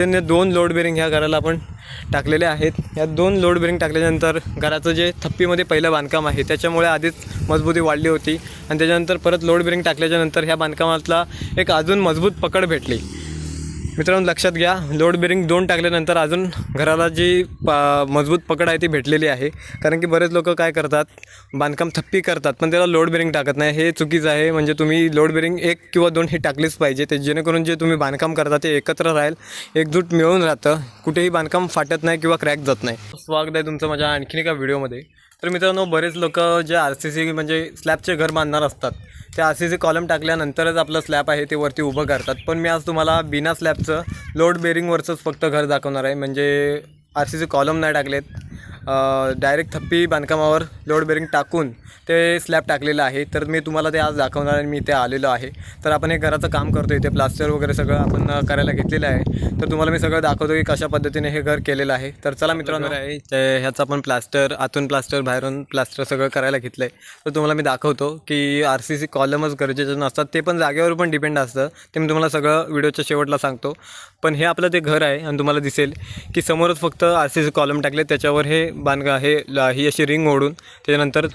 त्यांनी दोन load bearing ह्या घराला आपण टाकलेले आहेत. या दोन लोड बेरिंग टाकल्यानंतर घराचं जे थप्पीमध्ये पहिलं बांधकाम आहे त्याच्यामुळे आधीच मजबूती वाढली होती. आणि त्याच्यानंतर परत लोड बेरिंग टाकल्याच्यानंतर ह्या बांधकामातला एक अजून मजबूत पकड भेटली. मित्रांनो लक्षात घ्या लोड बेरिंग दोन टाकल्यानंतर अजून घराला जी पा मजबूत पकड आहे ती भेटलेली आहे. कारण की बरेच लोक काय करतात बांधकाम थप्पी करतात पण त्याला लोड बेरिंग टाकत नाही. हे चुकीचं आहे म्हणजे तुम्ही लोड बेरिंग एक किंवा दोन हे टाकलीच पाहिजे. ते जेणेकरून जे तुम्ही बांधकाम करता ते एकत्र राहील एकजूट मिळून राहतं. कुठेही बांधकाम फाटत नाही किंवा क्रॅक जात नाही. स्वागत आहे तुमचं माझ्या आणखीन एका व्हिडिओमध्ये तर मित्रांनो बरेच लोक जे आर सी सी म्हणजे स्लॅबचे घर बांधणार असतात ते आर सी सी कॉलम टाकल्यानंतरच आपलं स्लॅब आहे ते वरती उभं करतात. पण मी आज तुम्हाला बिना स्लॅबचं लोड बेरिंगवरचंच फक्त घर दाखवणार आहे. म्हणजे आर सी सी कॉलम नाही टाकलेत. डायरेक्ट थप्पी बांधकामावर लोड बेरिंग टाकून ते स्लॅब टाकलेलं आहे. तर मी तुम्हाला ते आज दाखवणार आणि मी इथे आलेलो आहे. तर आपण हे घराचं काम करतो इथे प्लास्टर वगैरे सगळं आपण करायला घेतलेलं आहे. तर तुम्हाला मी सगळं दाखवतो की कशा पद्धतीने हे घर केलेलं आहे. तर चला मित्रांनो. आहे. ह्याचं आपण प्लास्टर आतून प्लास्टर बाहेरून प्लास्टर सगळं करायला घेतलं आहे तर तुम्हाला मी दाखवतो की आर सी सी कॉलमच गरजेचे नसतात. ते पण जागेवर पण डिपेंड असतं. ते मी तुम्हाला सगळं व्हिडिओच्या शेवटला सांगतो. पण हे आपलं ते घर आहे आणि तुम्हाला दिसेल की समोरच फक्त आर सी सी कॉलम टाकले. त्याच्यावर हे बांधका हे ही अशी रिंग ओढून त्याच्यानंतर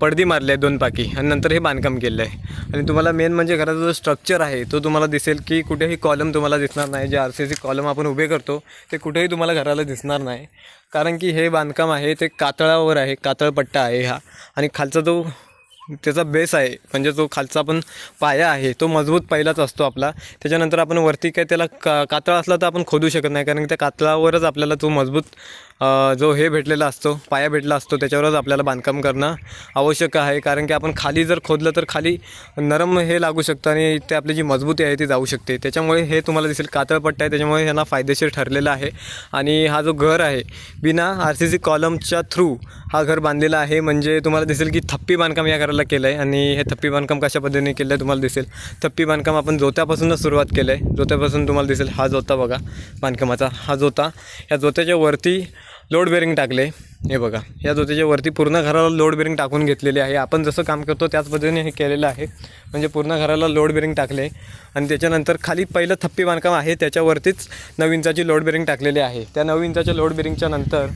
पडदी मारली आहे दोन पाकी आणि नंतर हे बांधकाम केलं आहे आणि तुम्हाला मेन म्हणजे घराचा जो स्ट्रक्चर आहे तो तुम्हाला दिसेल की कुठेही कॉलम तुम्हाला दिसणार नाही. जे आर सी सी कॉलम आपण उभे करतो ते कुठेही तुम्हाला घराला दिसणार नाही. कारण की हे बांधकाम आहे ते कातळावर आहे कातळपट्टा आहे हा. आणि खालचा जो त्याचा बेस आहे म्हणजे जो खालचा आपण पाया आहे तो मजबूत पहिलाच असतो आपला. त्याच्यानंतर आपण वरती काय त्याला का कातळ असला तर आपण खोदू शकत नाही कारण की त्या कातळावरच आपल्याला तो मजबूत जो हे भेटलेला असतो पाया भेटला असतो त्याच्यावरच आपल्याला बांधकाम करणं आवश्यक आहे. कारण की आपण खाली जर खोदलं तर खाली नरम हे लागू शकतं आणि ते आपली जी मजबूती आहे ती जाऊ शकते. त्याच्यामुळे हे तुम्हाला दिसेल कातळपट्टा आहे. त्याच्यामुळे ह्यांना फायदेशीर ठरलेला आहे. आणि हा जो घर आहे बिना आर सी सी कॉलमच्या थ्रू हा घर बांधलेला आहे. म्हणजे तुम्हाला दिसेल की थप्पी बांधकाम या घराला केलं आहे आणि हे थप्पी बांधकाम कशा पद्धतीने केलं आहे तुम्हाला दिसेल. थप्पी बांधकाम आपण जोत्यापासूनच सुरुवात केलं आहे जोत्यापासून तुम्हाला दिसेल हा जोता बघा बांधकामाचा हा जोता. या जोत्याच्या वरती लोड बेरिंग टाकले. हे बघा या जोत्याच्या वरती पूर्ण घराला लोड बेरिंग टाकून घेतलेले आहे. आपण जसं काम करतो त्याच पद्धतीने हे केलेलं आहे. म्हणजे पूर्ण घराला लोड बेरिंग टाकले. आणि त्याच्यानंतर खाली पहिलं थप्पी बांधकाम आहे त्याच्यावरतीच नऊ इंचाची लोड बेरिंग टाकलेली आहे. त्या नऊ इंचाच्या लोड बेरिंगच्या नंतर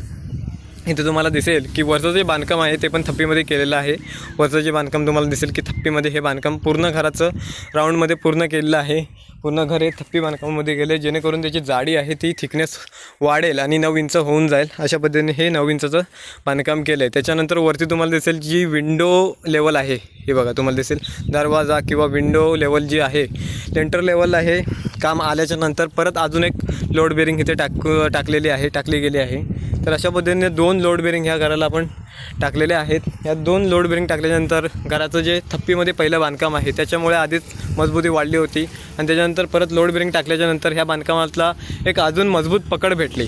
इथे तुम्हाला दिसेल की वरचं जे बांधकाम आहे ते पण थप्पीमध्ये केलेलं आहे. वरचं जे बांधकाम तुम्हाला दिसेल की थप्पीमध्ये हे बांधकाम पूर्ण घराचं राऊंडमध्ये पूर्ण केलेलं आहे. पूर्ण घर हे थप्पी बांधकामामध्ये गेले जेणेकरून त्याची जाडी आहे ती थिकनेस वाढेल आणि नऊ इंच होऊन जाईल. अशा पद्धतीने हे नऊ इंचाचं बांधकाम केलं आहे त्याच्यानंतर वरती तुम्हाला दिसेल जी विंडो लेवल आहे हे बघा तुम्हाला दिसेल. दरवाजा किंवा विंडो लेवल जी आहे लेंटर लेवल आहे. काम आल्याच्यानंतर परत अजून एक लोड बेरिंग इथे टाक टाकलेली आहे टाकली गेली आहे. तर अशा पद्धतीने दोन लोड बेरिंग ह्या घराला आपण टाकलेले आहेत. या दोन लोड बेरिंग टाकल्यानंतर घराचं जे थप्पीमध्ये पहिलं बांधकाम आहे त्याच्यामुळे आधीच मजबूती वाढली होती. आणि त्याच्यानंतर परत लोड बेरिंग टाकल्याच्यानंतर ह्या बांधकामातला एक अजून मजबूत पकड भेटली.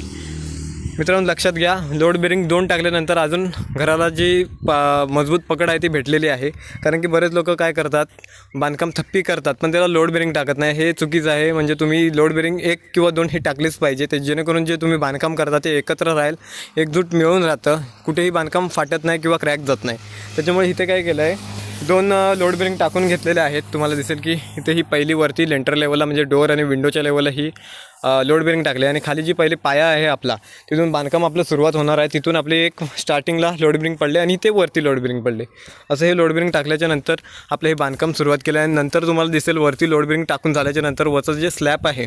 मित्रांनो लक्षात घ्या लोड बेरिंग दोन टाकल्यानंतर अजून घराला जी पा मजबूत पकड आहे ती भेटलेली आहे. कारण की बरेच लोक काय करतात बांधकाम थप्पी करतात पण त्याला लोड बेरिंग टाकत नाही. हे चुकीचं आहे म्हणजे तुम्ही लोड बेरिंग एक किंवा दोन हे टाकलीच पाहिजे. ते जेणेकरून जे तुम्ही बांधकाम करता ते एकत्र राहील एकजूट मिळून राहतं. कुठेही बांधकाम फाटत नाही किंवा क्रॅक जात नाही. त्याच्यामुळे इथे काय केलं आहे दोन लोड बेरिंग टाकून घेतलेले आहेत. तुम्हाला दिसेल की इथे ही पहिली वरती लेंटर लेवलला म्हणजे डोअर आणि विंडोच्या लेवलला ही लोड बेरिंग टाकली आणि खाली जी पहिली पाया आहे आपला तिथून बांधकाम आपलं सुरुवात होणार आहे. तिथून आपले एक स्टार्टिंगला लोड बेरिंग पडले आणि ते वरती लोड बेरिंग पडले. असं हे लोड बेरिंग टाकल्याच्या नंतर आपलं हे बांधकाम सुरुवात केलं आणि नंतर तुम्हाला दिसेल वरती लोड बेरिंग टाकून झाल्याच्यानंतर वरचं जे स्लॅब आहे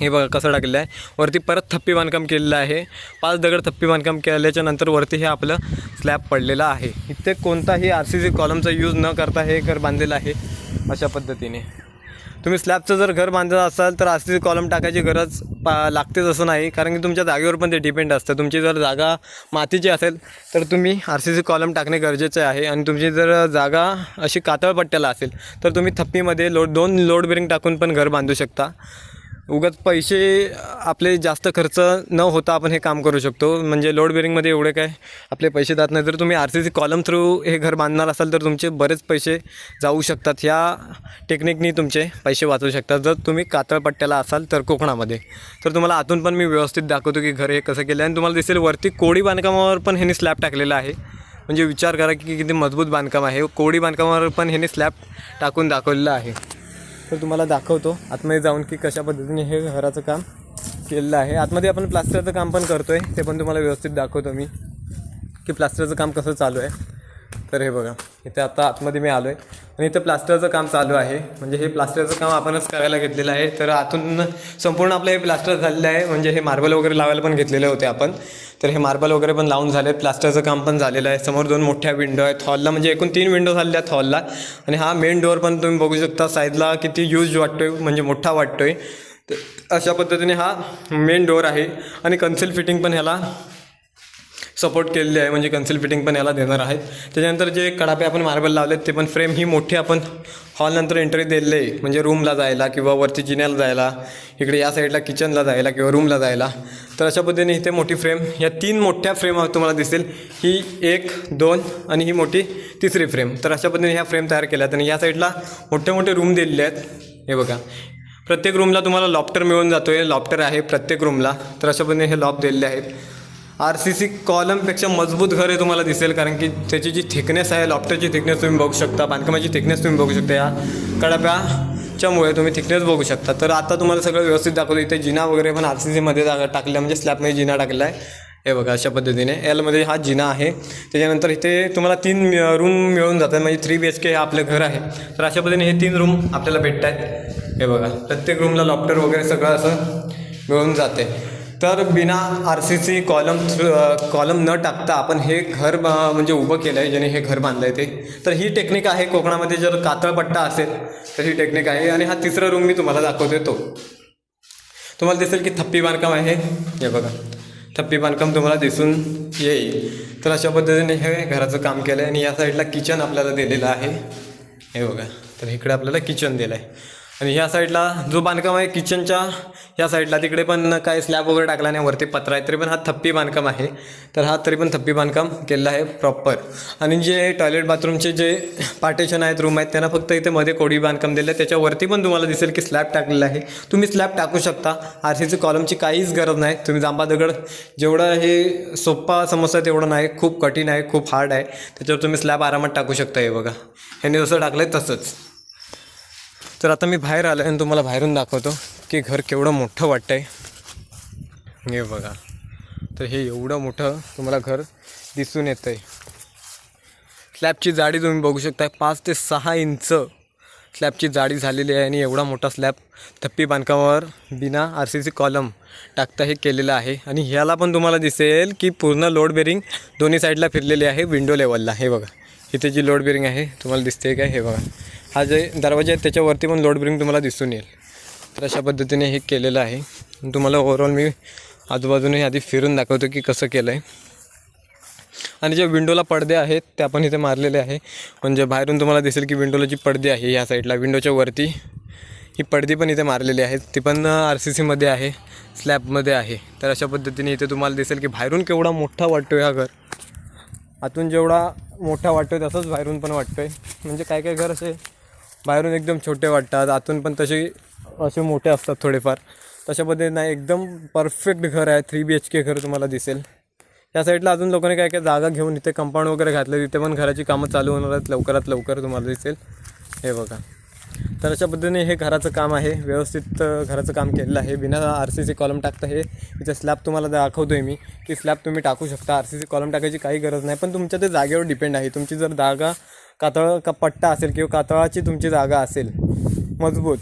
हे बघा कसं टाकलेलं आहे. वरती परत थप्पी बांधकाम केलेलं आहे. पाच दगड थप्पी बांधकाम केल्याच्यानंतर वरती हे आपलं स्लॅब पडलेलं आहे. इथे कोणताही आर सी सी कॉलमचा यूज न करता हे घर बांधलेलं आहे अशा पद्धतीने. तुम्ही स्लॅबचं जर घर बांधत असाल तर आर सी सी कॉलम टाकायची गरज पा लागतेच असं नाही. कारण की तुमच्या जागेवर पण ते डिपेंड असतं. तुमची जर जागा मातीची असेल तर तुम्ही आर सी सी कॉलम टाकणे गरजेचे आहे. आणि तुमची जर जागा अशी कातळपट्ट्याला असेल तर तुम्ही थप्पीमध्ये लोड दोन लोड बेरिंग टाकून पण घर बांधू शकता. उगाच पैसे आपले जास्त खर्च न होता आपण हे काम करू शकतो. म्हणजे लोड बेरिंगमध्ये एवढे काय आपले पैसे जात नाही. जर तुम्ही R C C column through हे घर बांधणार असाल तर तुमचे बरेच पैसे जाऊ शकतात. ह्या टेक्निकनी तुमचे पैसे वाचू शकतात. जर तुम्ही कातळपट्ट्याला असाल तर कोकणामध्ये. तर तुम्हाला आतून पण मी व्यवस्थित दाखवतो की घर हे कसं केलं आहे आणि तुम्हाला दिसेल वरती कोडी बांधकामावर पण ह्यांनी स्लॅब टाकलेला आहे. म्हणजे विचार करा की किती मजबूत बांधकाम आहे. कोडी बांधकामावर पण ह्यांनी स्लॅब टाकून दाखवलेलं आहे. तर तुम्हाला दाखवतो आतमध्ये जाऊन की कशा पद्धतीने हे घराचं काम केलेलं आहे. आतमध्ये आपण प्लास्टरचं काम पण करतो आहे ते पण तुम्हाला व्यवस्थित दाखवतो मी की प्लास्टरचं काम कसं चालू आहे. तर हे बघा इथे आता आतमध्ये मी आलो आहे आणि इथं प्लास्टरचं काम चालू आहे. म्हणजे हे प्लास्टरचं काम आपणच करायला घेतलेलं आहे. तर आतून संपूर्ण आपलं हे प्लास्टर झालेलं आहे. म्हणजे हे मार्बल वगैरे लावायला पण घेतलेले होते आपण. तर हे मार्बल वगैरे पण लावून झाले प्लास्टरचं काम पण झालेलं आहे. समोर दोन मोठ्या विंडो आहेत. हॉलला म्हणजे एकूण तीन विंडो झालेल्या आहेत हॉलला आणि हा मेन डोअर पण तुम्ही बघू शकता. साईडला किती यूज वाटतोय. म्हणजे मोठा वाटतोय. तर अशा पद्धतीने हा मेन डोअर आहे. आणि कन्सिल फिटिंग पण ह्याला सपोर्ट केलेली आहे म्हणजे कन्सिल फिटिंग पण याला देणार आहेत. त्याच्यानंतर जे कडापे आपण मार्बल लावलेत ते पण फ्रेम ही मोठी आपण हॉलनंतर एंट्री दिलेली आहे. म्हणजे रूमला जायला किंवा वरती जिन्याला जायला इकडे या साईडला किचनला जायला किंवा रूमला जायला. तर अशा पद्धतीने इथे मोठी फ्रेम या तीन मोठ्या फ्रेम तुम्हाला दिसेल. ही एक दोन आणि ही मोठी तिसरी फ्रेम तर अशा पद्धतीने ह्या फ्रेम तयार केल्या आहेत आणि या साईडला मोठे मोठे रूम दिलेले आहेत. हे बघा. प्रत्येक रूमला तुम्हाला लॉप्टर मिळून जातो आहे लॉप्टर आहे प्रत्येक रूमला तर अशा पद्धतीने हे लॉप दिलेले आहेत. आर सी सी कॉलमपेक्षा मजबूत घर हे तुम्हाला दिसेल कारण की त्याची जी थिकनेस आहे लॉफ्टरची थिकनेस तुम्ही बघू शकता बांधकामाची थिकनेस तुम्ही बघू शकता या कडाप्याच्यामुळे तुम्ही थिकनेस बघू शकता. तर आता तुम्हाला सगळं व्यवस्थित दाखवलं इथे जिना वगैरे पण आर सी सीमध्ये टाकलं म्हणजे स्लॅबमध्ये जिना टाकला आहे. हे बघा अशा पद्धतीने. एलमध्ये हा जिना आहे. त्याच्यानंतर इथे तुम्हाला तीन रूम मिळून जातात म्हणजे थ्री बी एच के हे आपलं घर आहे. तर अशा पद्धतीने हे तीन रूम आपल्याला भेटत आहेत हे बघा प्रत्येक रूमला लॉफ्टर वगैरे सगळं असं मिळून जाते. तर बिना R C C column column न टाकता आपण हे घर म्हणजे उभं केलं आहे ज्याने हे घर बांधलं आहे ते. तर ही टेक्निक आहे कोकणामध्ये जर कातळपट्टा असेल तर ही टेक्निक आहे. आणि हा तिसरा रूम मी तुम्हाला दाखवतो तो. तुम्हाला दिसेल की थप्पी बांधकाम आहे हे. बघा. थप्पी बांधकाम तुम्हाला दिसून येईल. तर अशा पद्धतीने हे घराचं काम केलं आहे आणि या साईडला किचन आपल्याला दिलेलं आहे. हे बघा. तर इकडे आपल्याला किचन दिलं आहे आणि ह्या साईडला जो बांधकाम आहे किचनच्या ह्या साईडला तिकडे पण काय स्लॅब वगैरे टाकला नाही वरती पत्रा आहे तरी पण हा थप्पी बांधकाम आहे. तर हा तरी पण थप्पी बांधकाम केलेलं आहे प्रॉपर आणि जे टॉयलेट बाथरूमचे जे पार्टेशन आहेत रूम आहेत त्यांना फक्त इथे मध्ये कोडी बांधकाम दिलं आहे. त्याच्यावरती पण तुम्हाला दिसेल की स्लॅब टाकलेला आहे. तुम्ही स्लॅब टाकू शकता. आर सी कॉलमची काहीच गरज नाही. तुम्ही जांबा दगड जेवढं हे सोप्पा समस्या तेवढं नाही. खूप कठीण आहे खूप हार्ड आहे. त्याच्यावर तुम्ही स्लॅब आरामात टाकू शकता हे बघा. ह्यांनी जसं टाकलं आहे तसंच. तर आता मी बाहेर आलो आणि तुम्हाला बाहेरून दाखवतो की घर केवढं मोठं वाटतं आहे हे बघा. तर हे एवढं मोठं तुम्हाला घर दिसून येतं आहे स्लॅबची जाडी तुम्ही बघू शकता पाच ते सहा इंच स्लॅबची जाडी झालेली आहे आणि एवढा मोठा स्लॅब थप्पी बांधकामावर बिना आर सी सी कॉलम टाकता हे केलेलं आहे. आणि ह्याला पण तुम्हाला दिसेल की पूर्ण लोड बेरिंग दोन्ही साईडला फिरलेली आहे विंडो लेवलला. हे बघा. इथे जी लोड बेरिंग आहे तुम्हाला दिसते काय? हे बघा. हा जे दरवाजा आहे त्याच्यावरती पण लोड ब्रिंग तुम्हाला दिसून येईल. तर अशा पद्धतीने हे केलेलं आहे. तुम्हाला ओव्हरऑल मी आजूबाजूने आधी फिरून दाखवतो की कसं केलं आहे आणि जे विंडोला पडदे आहेत ते आपण इथे मारलेले आहे. म्हणजे बाहेरून तुम्हाला दिसेल की विंडोला जी पडदे आहे या साईडला विंडोच्या वरती ही पडदी पण इथे मारलेली आहेत. ती पण आर सी सीमध्ये आहे स्लॅबमध्ये आहे. तर अशा पद्धतीने इथे तुम्हाला दिसेल की बाहेरून केवढा मोठा वाटतो आहे हा घर. आतून जेवढा मोठा वाटतो आहे तसंच बाहेरून पण वाटतोय. म्हणजे काय काय घर असे? बाहेरून एकदम छोटे वाटतात आतून पण तसे असे मोठे असतात थोडेफार. तशा पद्धतीने नाही एकदम परफेक्ट घर आहे थ्री बी एच के घर तुम्हाला दिसेल. या साईडला अजून लोकांनी काय काय जागा घेऊन इथे कंपाऊंड वगैरे घातलं तिथे पण घराची कामं चालू होणार आहेत लवकरात लवकर तुम्हाला दिसेल. हे बघा. तर अशा पद्धतीने हे घराचं काम आहे व्यवस्थित घराचं काम केलेलं आहे. बिना आर सी सी कॉलम टाकता हे इथे स्लॅब तुम्हाला दाखवतो आहे मी की स्लॅब तुम्ही टाकू शकता. आर सी सी कॉलम टाकायची काही गरज नाही पण तुमच्या ते जागेवर डिपेंड आहे. तुमची जर जागा कातळ का पट्टा असेल किंवा कातळाची तुमची जागा असेल मजबूत.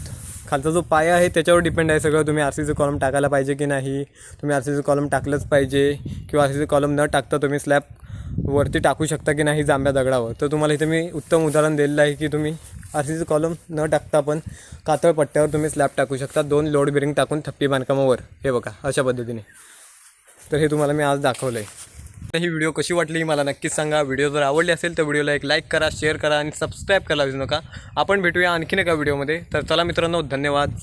खालचा जो पाया आहे त्याच्यावर डिपेंड आहे सगळं. तुम्ही आर सी सी कॉलम टाकायला पाहिजे की नाही? तुम्ही आर सी सी कॉलम टाकलंच पाहिजे किंवा आर सी सी कॉलम न टाकता तुम्ही स्लॅब वरती टाकू शकता की नाही जांभ्या दगडावर? तर तुम्हाला इथे मी उत्तम उदाहरण दिलेलं आहे की तुम्ही आर सी सी कॉलम न टाकता पण कातळ पट्ट्यावर तुम्ही स्लॅब टाकू शकता. दोन लोड बेरिंग टाकून थप्पी बांधकामावर. हे बघा अशा पद्धतीने. तर हे तुम्हाला मी आज दाखवलं आहे ही व्हिडिओ कशी वाटली मला नक्कीच सांगा. व्हिडिओ जर आवडली असेल तर व्हिडिओला एक लाईक करा शेअर करा आणि सबस्क्राईब करायला विसरू नका. आपण भेटूया आणखीन एका व्हिडिओमध्ये तर चला मित्रांनो धन्यवाद.